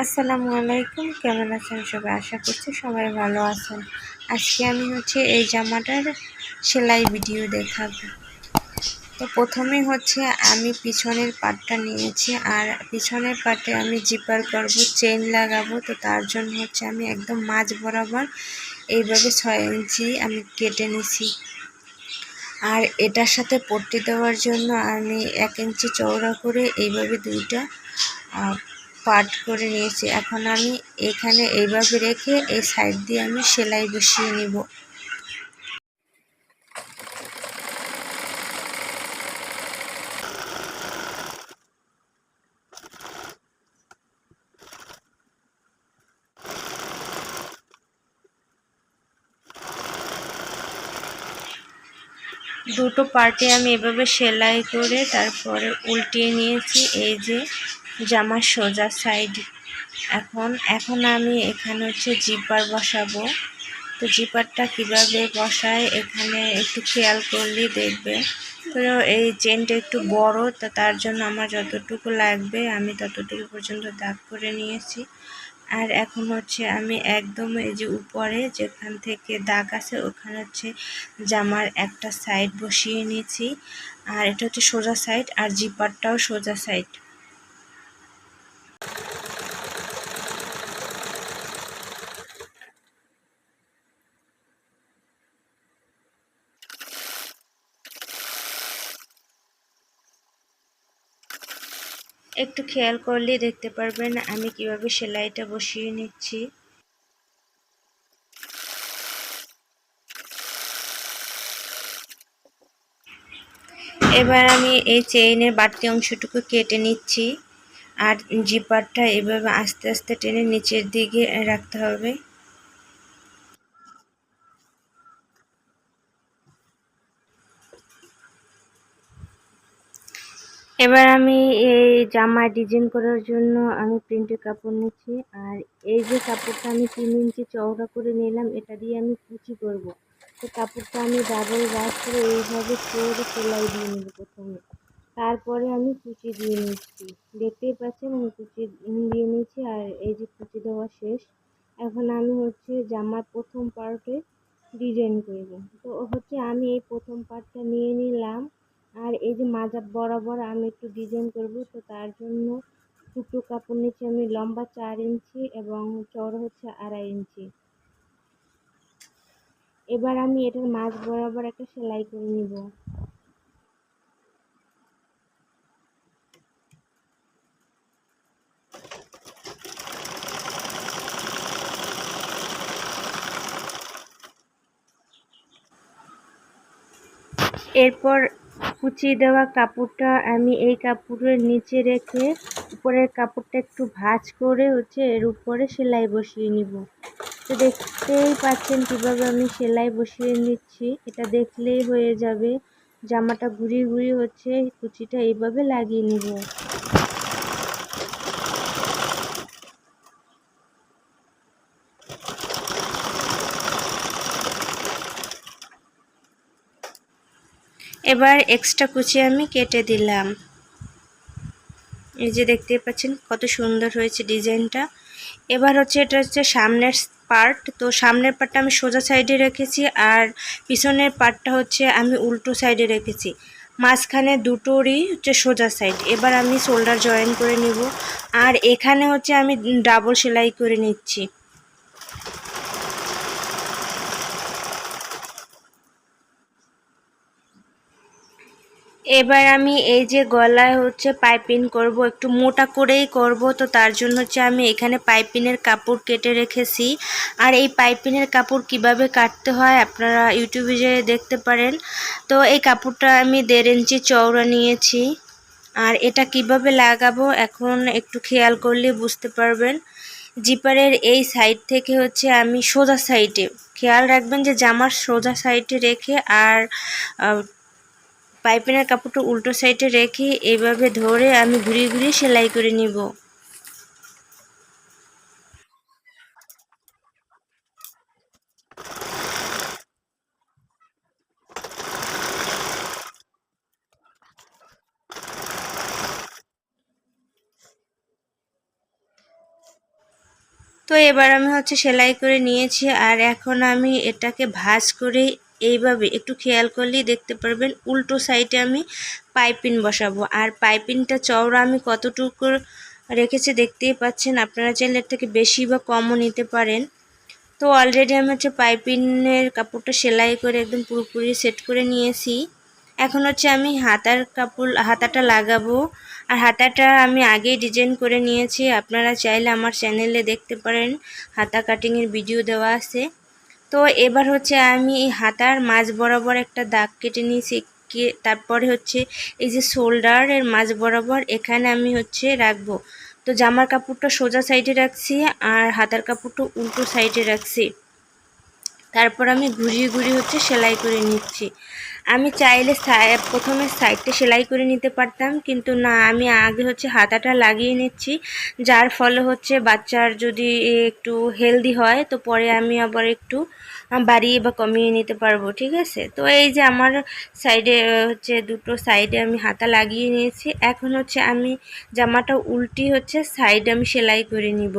আসসালামু আলাইকুম, কেমন আছেন সবাই? আশা করছি সবাই ভালো আছেন। আজকে আমি হচ্ছে এই জামাটার সেলাই ভিডিও দেখাবো। তো প্রথমে হচ্ছে আমি পিছনের পাটটা নিয়েছি আর পিছনের পাটে আমি জিপার করব চেন লাগাবো। তো তার জন্য হচ্ছে আমি একদম মাঝ বরাবর এইভাবে ছয় ইঞ্চি আমি কেটে নিছি। আর এটার সাথে পট্টি দেওয়ার জন্য আমি এক ইঞ্চি চওড়া করে এইভাবে দুইটা পাট করে নিয়েছি। এখন আমি এখানে এইভাবে রেখে এই সাইড দিয়ে আমি সেলাই বসিয়ে নিব। দুটো পার্টে আমি এভাবে সেলাই করে তারপরে উল্টিয়ে নিয়েছি। এই যে জামার সোজা সাইড এখন এখন আমি এখানে হচ্ছে জিপার বসাবো। তো জিপারটা কীভাবে বসায় এখানে একটু খেয়াল করলেই দেখবে। তো এই চেনটা একটু বড়, তো তার জন্য আমার যতটুকু লাগবে আমি ততটুকু পর্যন্ত দাগ করে নিয়েছি। আর এখন হচ্ছে আমি একদম এই যে উপরে যেখান থেকে দাগ আছে ওখানে হচ্ছে জামার একটা সাইড বসিয়ে নিয়েছি। আর এটা হচ্ছে সোজা সাইড আর জিপারটাও সোজা সাইড একটু খেয়াল করলেই দেখতে পারবেন আমি কীভাবে সেলাইটা বসিয়ে নিচ্ছি। এবার আমি এই চেইনের বাড়তি অংশটুকু কেটে নিচ্ছি। আর জিপারটা এভাবে আস্তে আস্তে টেনে নিচের দিকে রাখতে হবে। এবার আমি এই জামা ডিজাইন করার জন্য আমি প্রিন্টের কাপড় নিচ্ছি, আর এই যে কাপড়টা আমি তিন ইঞ্চি চওড়া করে নিলাম, এটা দিয়ে আমি কুচি করব। তো কাপড়টা আমি ডাবল রাখ করে এইভাবে করে সেলাই দিয়ে নেব প্রথমে। তারপরে আমি কুচি দিয়ে নিচ্ছি। দেখতেই পাচ্ছেন আমি কুচি দিয়ে নিচ্ছি আর এই যে কুচি দেওয়া শেষ। এখন আমি হচ্ছে জামার প্রথম পার্টে ডিজাইন করব। তো হচ্ছে আমি এই প্রথম পার্টটা নিয়ে নিলাম আর এই যে মাজা বরাবর আমি একটু ডিজাইন করব। তো তার জন্য দুটো কাপড় নিচে আমি লম্বা চার ইঞ্চি এবং চওড়া হচ্ছে আড়াই ইঞ্চি। এবার আমি এটার মাঝ বরাবর একটা সেলাই করে নিব। এরপর কুচিয়ে দেওয়া কাপড়টা আমি এই কাপড়ের নিচে রেখে উপরের কাপড়টা একটু ভাজ করে হচ্ছে এর উপরে সেলাই বসিয়ে নিব। তো দেখতেই পাচ্ছেন কীভাবে আমি সেলাই বসিয়ে নিচ্ছি। এটা দেখলেই হয়ে যাবে। জামাটা ঘুরিয়ে ঘুরিয়ে হচ্ছে কুচিটা এইভাবে লাগিয়ে নিব। এবার এক্সট্রা কুচি আমি কেটে দিলাম। এই যে দেখতে পাচ্ছেন কত সুন্দর হয়েছে ডিজাইনটা। এবার হচ্ছে এটা হচ্ছে সামনের পার্ট তো সামনের পার্টটা আমি সোজা সাইডে রেখেছি আর পিছনের পার্টটা হচ্ছে আমি উল্টো সাইডে রেখেছি। মাঝখানে দুটোরই হচ্ছে সোজা সাইড এবার আমি শোল্ডার জয়েন করে নিব। আর এখানে হচ্ছে আমি ডাবল সেলাই করে নিচ্ছি। এবার আমি এই যে গলায় হচ্ছে পাইপিং করব, একটু মোটা করেই করব, তো তার জন্য হচ্ছে আমি এখানে পাইপিনের কাপড় কেটে রেখেছি। আর এই পাইপিনের কাপড় কীভাবে কাটতে হয় আপনারা ইউটিউবে যে দেখতে পারেন। তো এই কাপড়টা আমি দেড় ইঞ্চি চওড়া নিয়েছি। আর এটা কীভাবে লাগাবো এখন একটু খেয়াল করলে বুঝতে পারবেন। জিপারের এই সাইড থেকে হচ্ছে আমি সোজা সাইডে, খেয়াল রাখবেন যে জামার সোজা সাইডে রেখে আর পাইপিনের কাপড়টা উল্টো সাইডে রেখে এইভাবে ধরে আমি ঘুরিয়ে ঘুরিয়ে সেলাই করে নিব। তো এবার আমি হচ্ছে সেলাই করে নিয়েছি আর এখন আমি এটাকে ভাঁজ করে এইভাবে একটু খেয়াল করলেই দেখতে পারবেন, উল্টো সাইডে আমি পাইপিন বসাবো। আর পাইপিনটা চওড়া আমি কতটুকু রেখেছে দেখতেই পাচ্ছেন, আপনারা চাইলে এর থেকে বেশি বা কমও নিতে পারেন। তো অলরেডি আমি হচ্ছে পাইপিনের কাপড়টা সেলাই করে একদম পুরোপুরি সেট করে নিয়েছি। এখন হচ্ছে আমি হাতার কাপড়, হাতাটা লাগাবো। আর হাতাটা আমি আগেই ডিজাইন করে নিয়েছি, আপনারা চাইলে আমার চ্যানেলে দেখতে পারেন। হাতা কাটিংয়ের ভিডিও দেওয়া আছে। তো এবার হচ্ছে আমি হাতার মাঝ বরাবর একটা দাগ কেটে নিয়েছি তারপরে হচ্ছে এই যে শোল্ডারের মাঝ বরাবর এখানে আমি হচ্ছে রাখব। তো জামার কাপড়টা সোজা সাইডে রাখছি আর হাতার কাপড়টা উল্টো সাইডে রাখছি। তারপর আমি ঘুরিয়ে ঘুরিয়ে হচ্ছে সেলাই করে নিচ্ছি। আমি চাইলে প্রথমে সাইডটা সেলাই করে নিতে পারতাম, কিন্তু না, আমি আগে হচ্ছে হাতাটা লাগিয়ে নিচ্ছি। যার ফলে হচ্ছে বাচ্চার যদি একটু হেলদি হয়, তো পরে আমি আবার একটু বাড়িয়ে বা কমিয়ে নিতে পারব, ঠিক আছে? তো এই যে আমার সাইডে হচ্ছে দুটো সাইডে আমি হাতা লাগিয়ে নিয়েছি। এখন হচ্ছে আমি জামাটা উল্টি হচ্ছে সাইড আমি সেলাই করে নিব।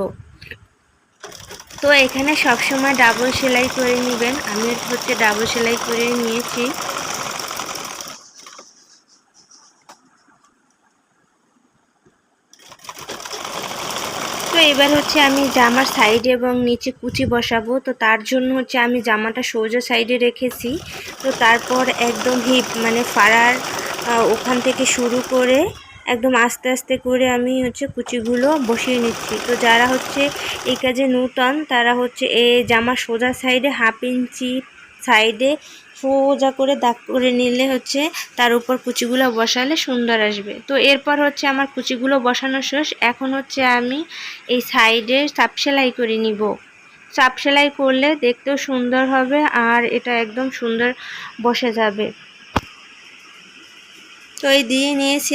তো এখানে সবসময় ডাবল সেলাই করে নেবেন। আমি হচ্ছে ডাবল সেলাই করে নিয়েছি তো এবার হচ্ছে আমি জামার সাইডে এবং নিচে কুচি বসাবো। তো তার জন্য হচ্ছে আমি জামাটা সোজা সাইডে রেখেছি। তো তারপর একদম হিপ মানে ফাড়ার ওখান থেকে শুরু করে একদম আস্তে আস্তে করে আমি হচ্ছে কুচিগুলো বসিয়ে নিচ্ছি। তো যারা হচ্ছে এই কাজে নূতন, তারা হচ্ছে এ জামা সোজা সাইডে হাফ ইঞ্চি সাইডে সোজা করে দাগ করে নিলে হচ্ছে তার উপর কুচিগুলো বসালে সুন্দর আসবে। তো এরপর হচ্ছে আমার কুচিগুলো বসানো শেষ। এখন হচ্ছে আমি এই সাইডে সাপ সেলাই করে নিব। চাপ সেলাই করলে দেখতেও সুন্দর হবে আর এটা একদম সুন্দর বসে যাবে। তো এই দিয়ে নিয়েছি